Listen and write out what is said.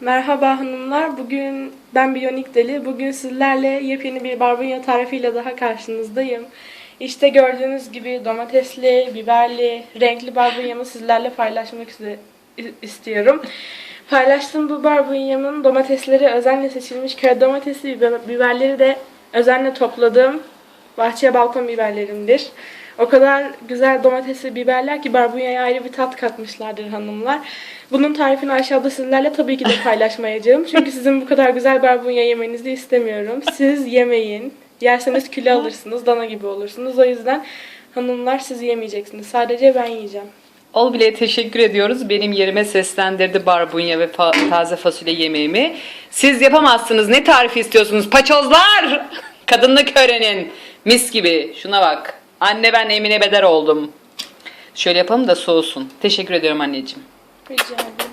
Merhaba hanımlar. Bugün ben Biyonik Deli. Bugün sizlerle yepyeni bir barbunya tarifiyle daha karşınızdayım. İşte gördüğünüz gibi domatesli, biberli, renkli barbunyamı sizlerle paylaşmak istiyorum. Paylaştığım bu barbunyamın domatesleri özenle seçilmiş köy domatesi, biber- biberleri de özenle topladığım bahçe balkon biberlerimdir. O kadar güzel domatesli biberler ki barbunyaya ayrı bir tat katmışlardır hanımlar. Bunun tarifini aşağıda sizlerle tabii ki de paylaşmayacağım. Çünkü sizin bu kadar güzel barbunya yemenizi istemiyorum. Siz yemeyin. Yerseniz kilo alırsınız, dana gibi olursunuz. O yüzden hanımlar siz yemeyeceksiniz. Sadece ben yiyeceğim. Ol bile teşekkür ediyoruz. Benim yerime seslendirdi barbunya ve fa- taze fasulye yemeğimi. Siz yapamazsınız. Ne tarifi istiyorsunuz? Paçozlar! Kadınlık öğrenin. Mis gibi. Şuna bak. Anne ben Emine Beder oldum. Şöyle yapalım da soğusun. Teşekkür ediyorum anneciğim. Rica ederim.